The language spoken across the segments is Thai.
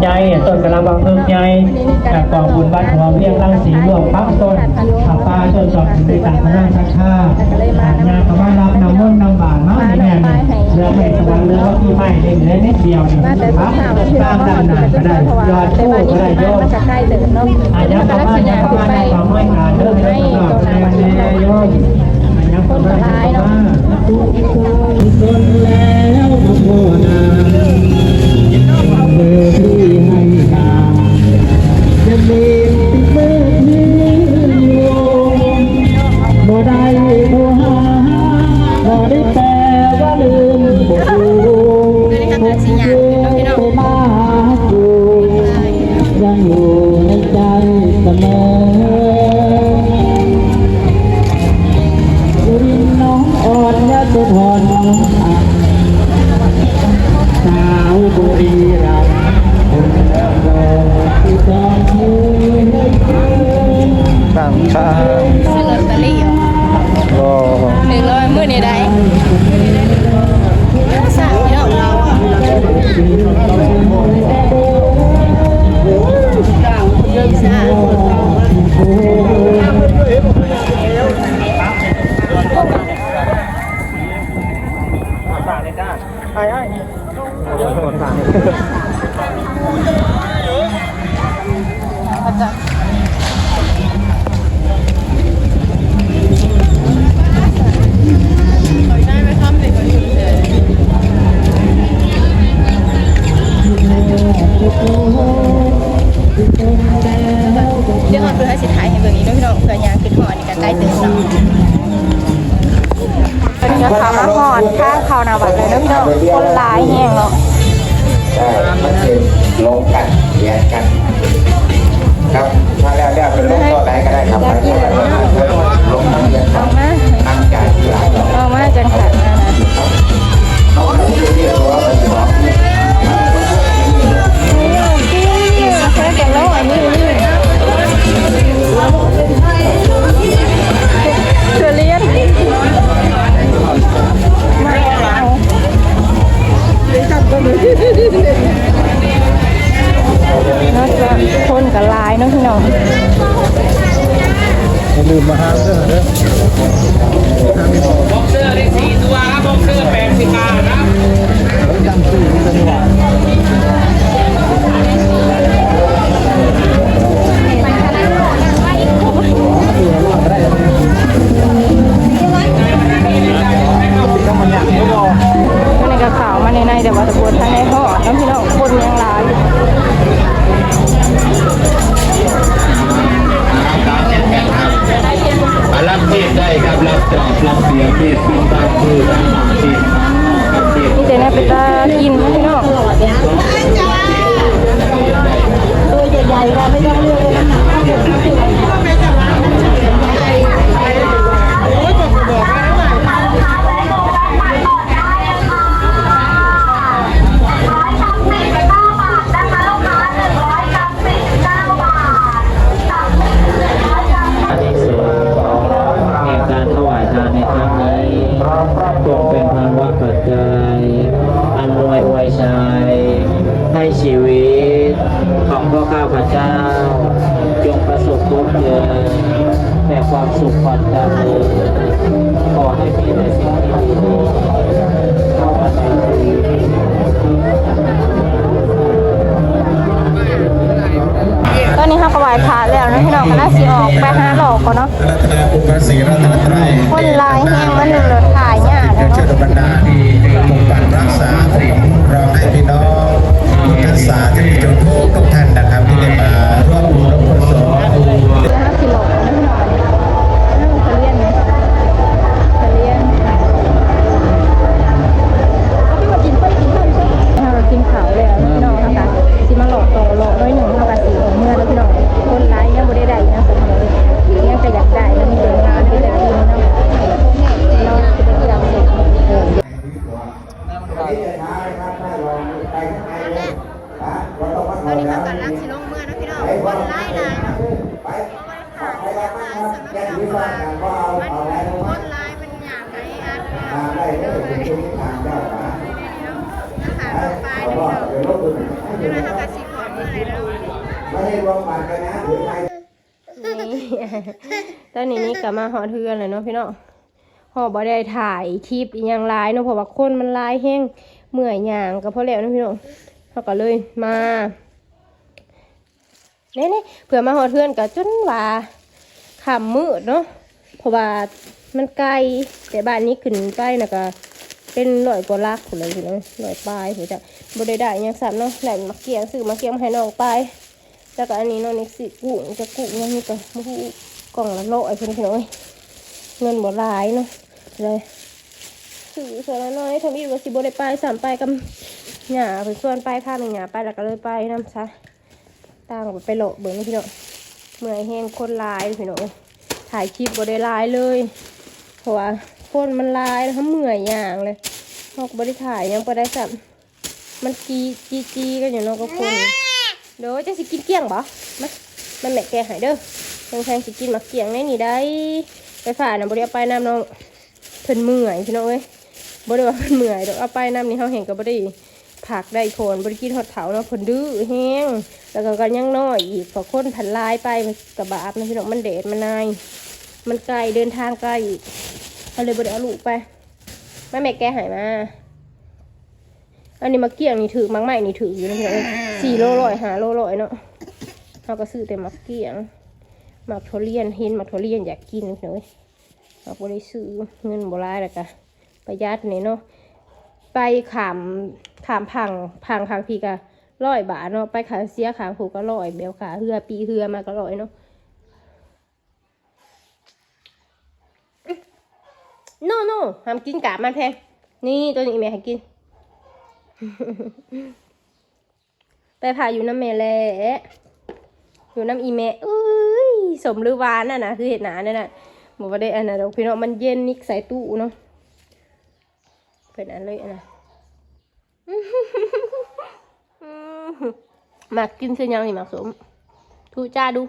ใหญ่ต้นกระบองเพิ่มใหญ่จากกองบุญบ้านหัวเวียงรังสีม่วงพักต้นขับปลาต้นจอดในการพระราชชาหางานคำว่ารับนำมุ่นนำบาทมาในแง่เรือไม่สวรรค์เรือว่าที่ไม่เล่นเล่นนิดเดียวนี่มาแต่สพักถานที่ตามเนาะดำนาก็ได้ยอดคู่ก็ได้โยมาจากใกล้เดิมนาอายัแล้วกก็ษ์ลัเข้ากษบ้านณะยักษ์ขึ้เข้านบ้านในไปความไม่งานเรื่องนี้ก็ต้องแน่โยมอายักษ์เข้าบ้านเข้าบ้านคนแล้วโมนาเบอร์ ที่ให้ตาจะมีติดเบอที่อยู่บ่ได้หาบ่ได้แปลว่าลืมบ่รู้ผมอยู่ไปมาอยู่ยังอยู่ในใจเสมอ ต่ เป็นเนื้อขาวมาหอนข้างเขานาวัดเลยเนาะพี่น้องคนร้ายแห้งเนาะใช่มันคือลงกันแยกกัน ครับถ้าแล้วแล้วเป็นลงก็ได้ก็ได้ครับ แต่ว่าตะบนทางในห่อน้องพี่น้องคนยังหลายรับเทศได้ครับรับจอบรับเสียเทศเป็นตามคือตามหมาที่ ข้าพเจ้า จงประสบพบเจอแต่ความสุขความเจริญขอให้มีแต่สิ่งดีๆเข้ามาในชีวิตตอนนี้เขาก็ไหว้พระแล้วนะพี่น้องก็น่าสิออกไปหาหลอกก่อนเนาะรัตนาปุพสีรัตนตรคนลายแห้งมันหนึ่งรถถ่ายยากเดี๋ยวนะเชิเนาบรรดาที่ปกปักรักษาสิ่งราให้พี่น้องทุกท่านสาธุชนทุกทุกท่านนะ คนไล่ลายนะคนขาดไปแล้วลายสำนักข่าวมันคนไล่มันอยางไรอันนะคะปลายนะพี่น้องเดี๋ยวเราทำการสิขอไม่ได้รวมบัตรกันนะถือไปนี่ตอนนี้นี่กลับมาหอเทือนเลยเนาะพี่น้องหอบ่ได้ถ่ายคลิปยังหลายเนาะเพราะว่าคนมันหลายแห้งเมื่อยหยางก็เพราะแล้วเนาะพี่น้องเขาก็เลยมา เน่เผื่อมาหอเทือนก็จนว่าขำมืดเนาะเพราะว่ามันไกลแต่บ้านนี้ขึ้นไปนะก็เป็นร้อยกว่าลักคนเลยพี่น้องร้อยปลายผมจะบ่ได้ได้ยังสับเนาะแหลมมาเกียงซื้อมาเกียงให้น้องไปแล้วก็อันนี้น้องนิกสิกุ้งจะกุ้งยังนี่ก็มาหูกล่องละโลไอ้เพิ่นพี่น้อยเงินบ่หลายเนาะเลยซื้อเสือละน้อยทำอีกว่าสิบ่ได้ไปสามไปกับหญ้าเพิ่นส่วนไปข้ามหญ้าไปแล้วก็เลยไปน้ำซะ ต่างไปโลเบิ่งพี่น้องเมื่อยแห้งคนลายพี่น้องถ่ายคลิปบ่ได้ลายเลย เพราะว่าคนมันลายแล้วเขาเมื่อยอย่างเลยเฮาก็บ่ได้ถ่ายยังบ่ได้ซ้ํมันจีจีจีกันอยู่นาะก็คนเดี๋ยวจะสิกินเกลี้ยงบ่มามันแม่แกหายเด้อแพงแพงสิกินมาเกลี้ยงแน่นี่ได้ ไปฝ่าน่ะบ่ได้เอาไปน้ำน้องเพิ่นเมื่อยพี่น้องเอ้ยบ่ได้ว่าเพิ่นเมื่อยดอกเอาไปน้ำนี่เฮาเห็นก็บ่ได้ ผักได้โคนบ่ได้กินฮอดเถาเนาะเพิ่นดื้อแฮงแล้วก็กันยังน้อยอีกพอคนผันลายไปมันกระบาบนะพี่น้องมันแดดมันนายมันไกลเดินทางไกลอีกเอาเลยบ่ได้เอาลูกไปแม่แม่แกหายมาอันนี้มาเกี่ยงนี่ถือมังใหม่นี่ถืออยู่นะพี่น้องสี่โลร้อยหาโลร้อยเนาะเราก็ซื้อแต่มักเกี่ยงมักทุเรียนเห็นมักทุเรียนอยากกินพี่น้องเอ้ยเราบริซื้อเงินโบราณแล้วก็ประหยัดนี่เนาะไปขาม ขามพังพังพังพีกะร้อยบาทเนาะไปขาเสียขาผูกก็ร้อยเบลขาเฮือปีเฮือมาก็ร้อยเนาะโน่โน่ห้ามกินกาบมันแพงนี่ตัวนี้แม่ให้กิน ไปผ่าอยู่น้ำแม่และอยู่น้ำอีแม่เอ้ยสมหรือหวานน่ะนะคือเห็ดหนาเนี่ยนะบอกว่าได้อันน่ะดอกพี่น้องมันเย็นนิกใส่ตู้เนาะเป็นอันเลยอันน่ะ มากินเส้นยังนี่มาสมทูจ้าดู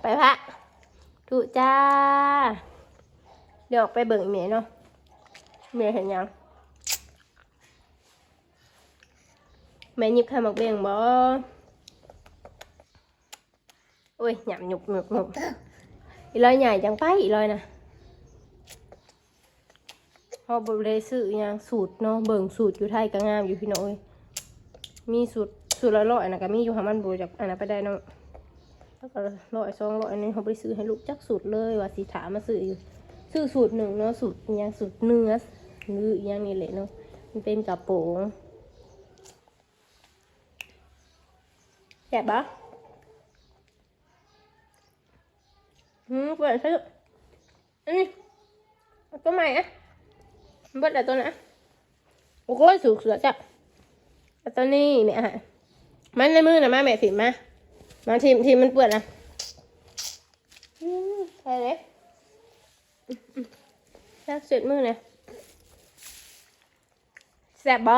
ไปพระทูจ้า เดี๋ยวออกไปเบิ่งอีเมเนาะเมย์เห็นยังแม่หยิบไข่หมักเบงบ่โอ้ยหยำหยุบหยุบหยุบอีลอยใหญ่จังไปอีลอยนะ เขาบริซื้อยังสูตรเนาะเบิ่งสูตรอยู่ไทยก็งามอยู่พี่น้อยมีสูตรสูตรละร้อยนะก็มีอยู่หามันบูจากอันนั้นไปได้เนาะแล้วก็ร้อยสองร้อยอันนี้เขาไปซื้อให้ลูกจักสูตรเลยว่าสีถามมาซื้ออยู่ซื้อสูตรหนึ่งเนาะสูตรอิหยังสูตรเนื้อหรืออิหยังนี่แหละเนาะมันเป็นกระโปรงแซ่บปะอืมเปิดซื้ออันนี้เอาตัวใหม่อะ เบิดอะไรตัวนะโอ้โหสุกเสือจ้ะอาตัวนี้แม่ฮะมันในมือนะมาแม่ถิมมามาทีมทีมมันเปื่อนนะใช่เลยแล้วเสร็จมือเนี่ยแซ่บบ่